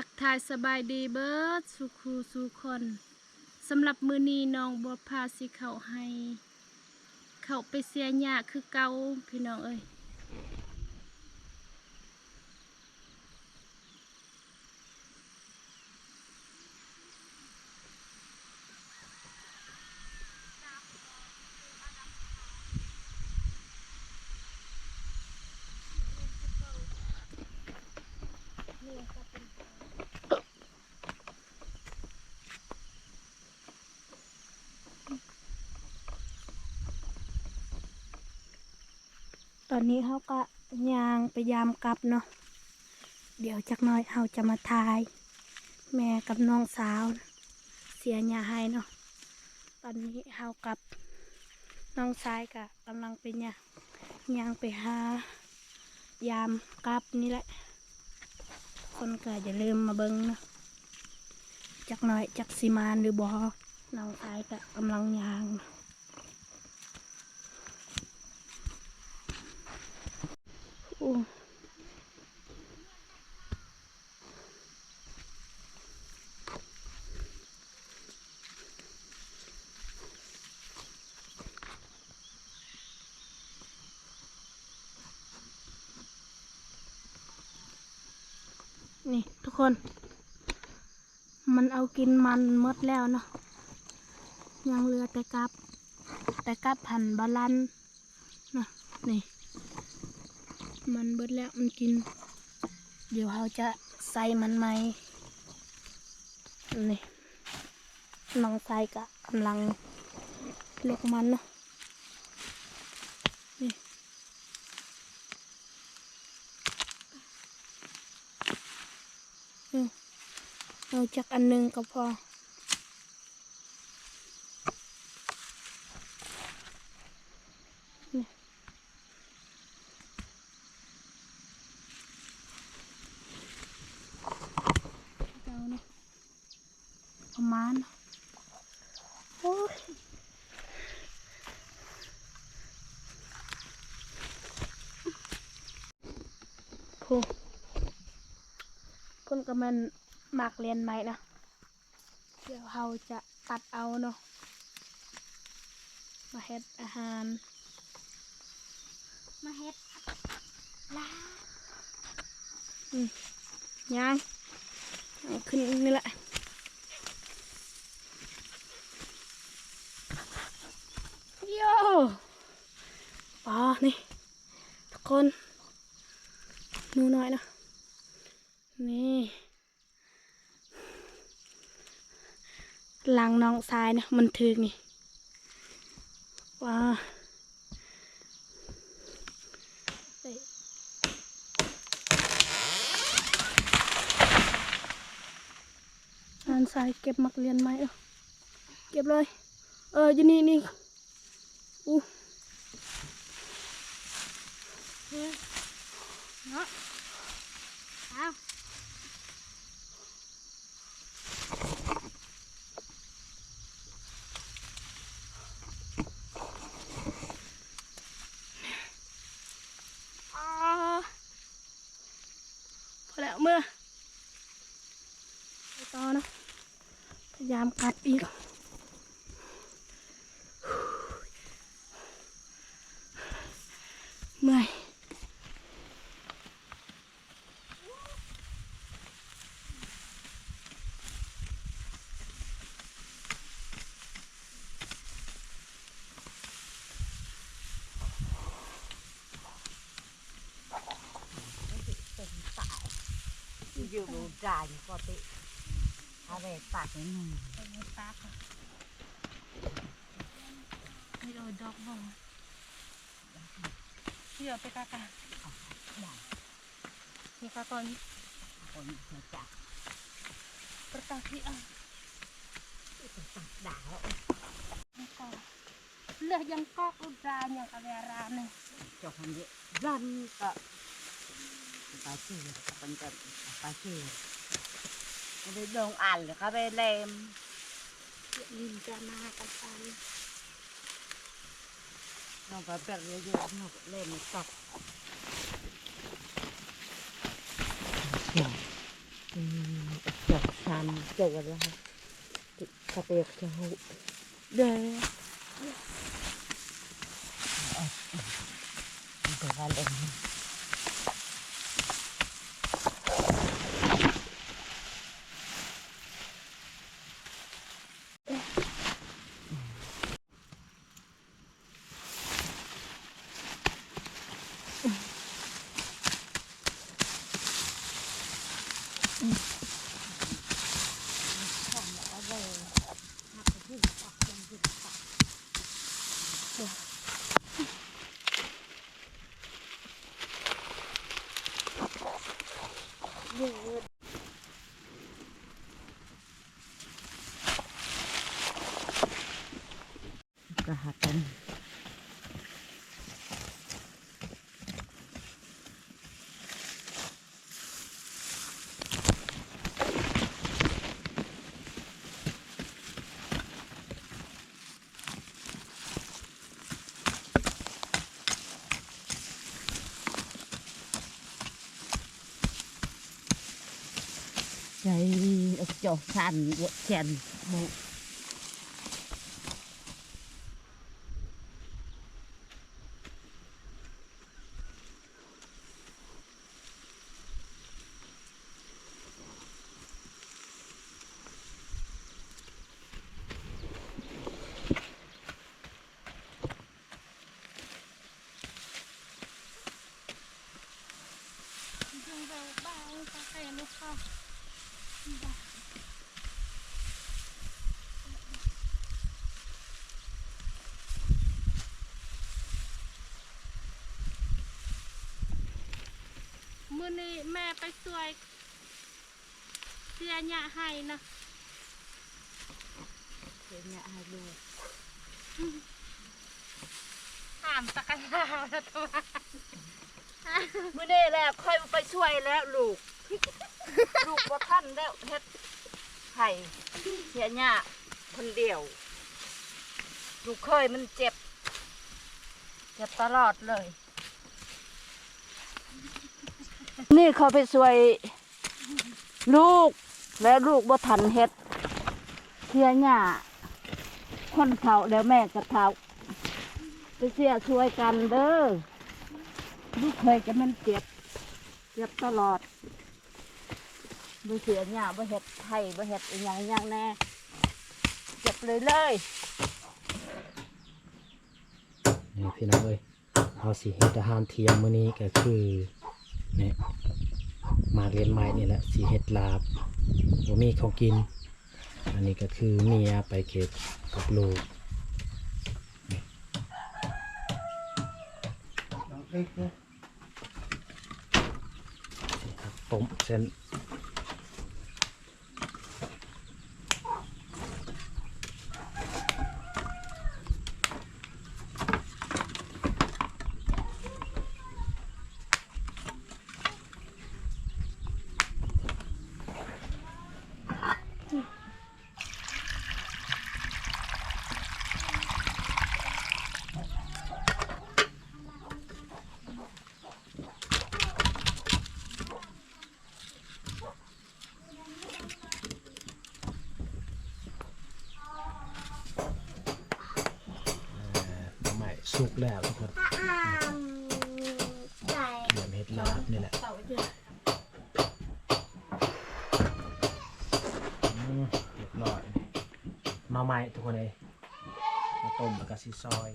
ทักทายสบายดีเบิร์ดสุครูสุคนสำหรับมือนีน้องบัวพาสิเขาให้ เขาไปเสียหยาคือเก่าพี่น้องเอ้ย อนนี้เขาก็ยางไปยามกลับเนาะเดี๋ยวจักน้อยเขาจะมาทาย แม่กับน้องสาว เสียหญ้าให้เนาะตอนนี้เขากับน้องชายกะกำลังเป็นยางยางไปหายามกลับนี่แหละ คนก็อย่าลืมมาเบิ้งเนาะจักน่อยจักสิมานหรือบอน้องชายกะกำลังยางนะ นี่ทุกคน มันเอากินมันมดแล้วเนาะ ยังเหลือแต่กับ แต่กับพันบาลันนะนี่ มันเบิดแล้วมันกิน เดี๋ยวเราจะใส่มันใหม่นี่น้องใส่กะกำลังลกมันเนาะนี่เอาจากอันหนึงก็พอ เจ้าเนาะประมาณโอ้ย พูเพิ่นก็แมันมากเรียนใหม่นะ เดี๋ยวเราจะตัดเอาเนาะ มาเฮ็ดอาหาร มาเฮ็ดลาอืมย่างเอาขึ้นนี่แหละโย่ปอนี่ ทุกคน ดูหน่อยนะ นี่หลังน้องทรายนะมันถึกนี่ ว้าอ้ยน้องทรายเก็บมักเรียนไหมเออเก็บเลย เอออยู่นี่นี่อู้ เนาะเอาพอแล้วเมื่อไปต่อนะพยายามกลับอีกเมื่อย ดูจ่ายปกติอะไรปากนี่ไปในปากก่อนนี่เราดอกบ่งเดี๋ยวไปกากานี่กาตอนคนมาจับประกาศที่อะตัดด่าแล้วก็เลือกยังกอกอุดรานอย่างกะเวรานหนึ่งจบคนนี้รันก็ปาชื่ป็นกันปาชื่ ไม่ได้ลงอ่านหรือเขาไปเล่มลินจะมากันไปลงไปเปลือกเยอะๆนกเล่มตกเดี๋ยวอื Kahatan. ใจอกจอกสันวัดแขนบุเบาๆตาแก่ลูกค่ะ มื้อนี้แม่ไปสวยเสียหญ้าให้นะ Thế nhà hai đứa ถามตะกะยาแล้วตัวมื่อนี้แหละค่อยไปช่วยแล้วลูก ลูกบ่ทันแล้วเฮ็ดไข่เสียหน้าคนเดียวลูกเคยมันเจ็บ เจ็บตลอดเลย นี่เขาไปช่วย ลูกแล้วลูกบ่ทันเฮ็ดเสียหน้าคนเฒ่าแล้วแม่ก็เฒ่าไปเสียช่วยกันเด้อลูกเคยจะมันเจ็บ เจ็บตลอด บ่เสียหน้าบ่เฮ็ดไทยบ่เฮ็ดอีหยังอหยังแน่เจ็บเลยเลยนี่พี่น้องเอ้ยเอาสิเฮ็ดอาหารเที่ยงมื้อนี้ก็คือเนี่ยมาเรียนใหม่นี่แหละสิเฮ็ดลาบบ่มีของกิน อันนี้ก็คือเมียไปเก็บกับลูกสิครับต้มเส้นน้ ล้วทุกคนเตรียมเฮ็ดลาบนี่แหละเรียบร้อยหน้ำใหม่ทุกคนเลยมาต้มแล้วก็ซีซอย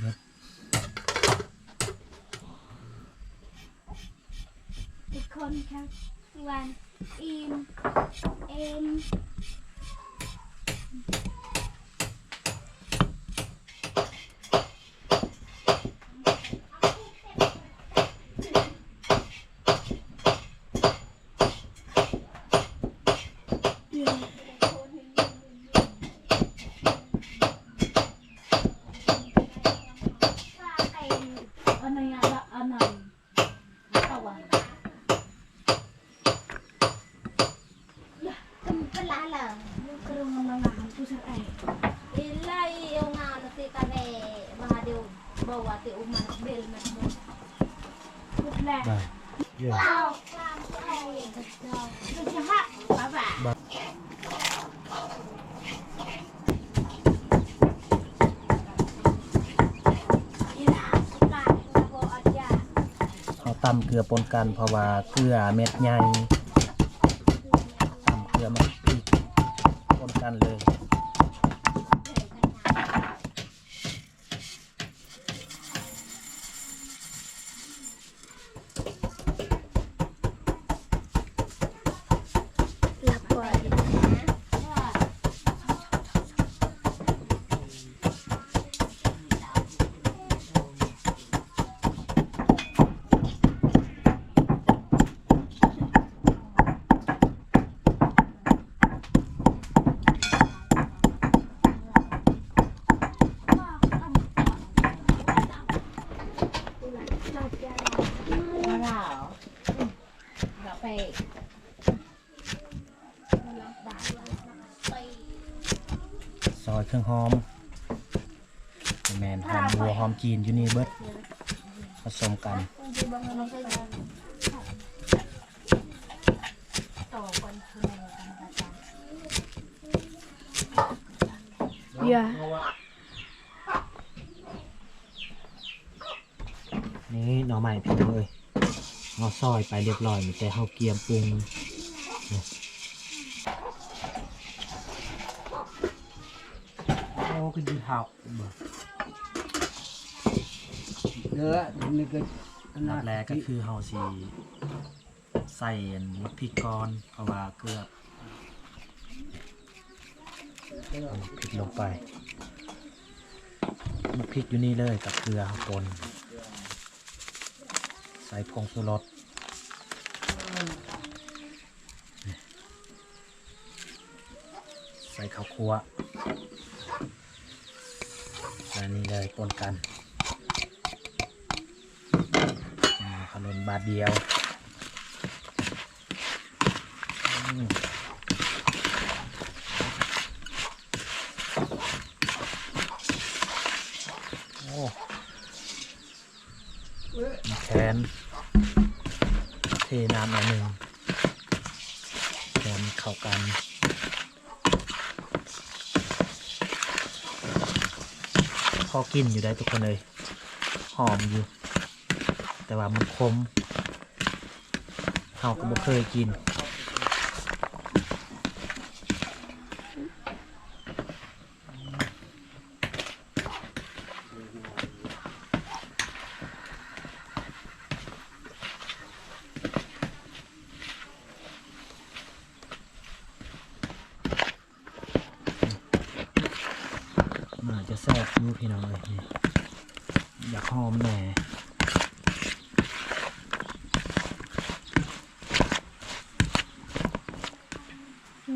เบิดทุกคนครับวัน อิม Putla. ได้เยอะ Jahat, baba. บา Ina, suka na po aja. เขาตำเกลือปนกันเพราะว่าเกลือเม็ดใหญ่ตำเกลือเม็ดพริกปนกันเลย หลับก่อน Wow. Gak baik. ซอยเครื่องหอม แมนหอมบัวหอมจีนอยู่นี่เบิดผสมกันอย่านี่หน่อใหม่พี่น้องเอ้ย เอาซอยไปเรียบร้อยมีแต่เฮาเกียมปรุงนี่โอ้คือดีเฮาบ่เด้อนี่ก็อันนันั้ดนแรกก็คือเฮาสิใส่อันมะพริกก่อนเพราะว่าเกลือเอามะพริกลงไปมะพริกอยู่นี่เลยกับเกลือเฮาปนใส่ผงชูรสใส่ ข้าวคั่วแล้วนี่เลยปนกันขนมบาทเดียวโอ้แขนเทน้ำหน่อยหนึ่งแขนเข้ากัน พอกินอยู่ได้ทุกคนเลย หอมอยู่ แต่ว่ามันคมเฮาก็บ่เคยกิน น่าจะแซ่บอยู่พี่น้องเลยนี่ อยากหอมแหน่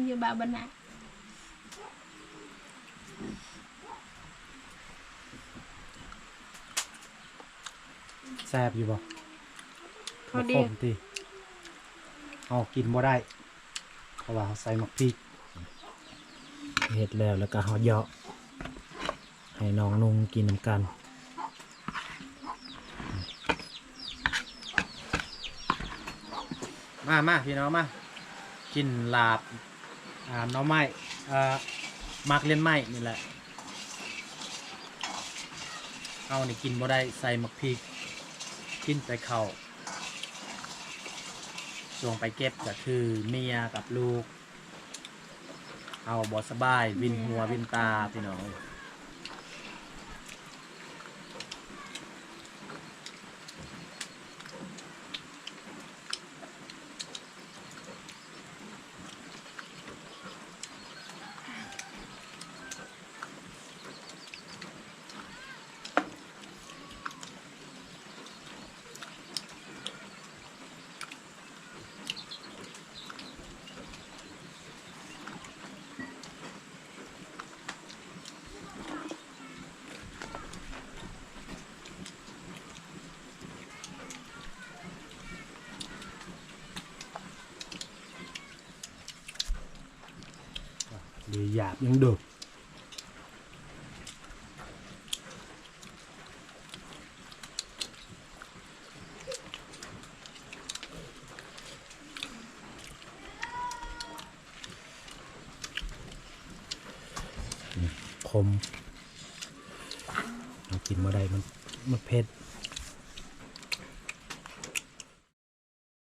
Như bà bên này. แซ่บอยู่บ่เขาดีบ่ขมติเอากินบ่ได้ เพราะว่าเขาใส่หมักพริกเฮ็ดแล้วแล้วก็เฮาเหยาะให้น้องนุ่งกินน้ำกัน มามาพี่น้องมากินลาบอ่าน้องไม้อ่ามักเล่นไม้นี่แหละเอานี่กินบ่ได้ใส่หมักพริกกินแต่ข้าวช่งไปเก็บก็คือเมียกับลูก เอาบอสบาย วินหัววินตาพี่น้อง ดีหยา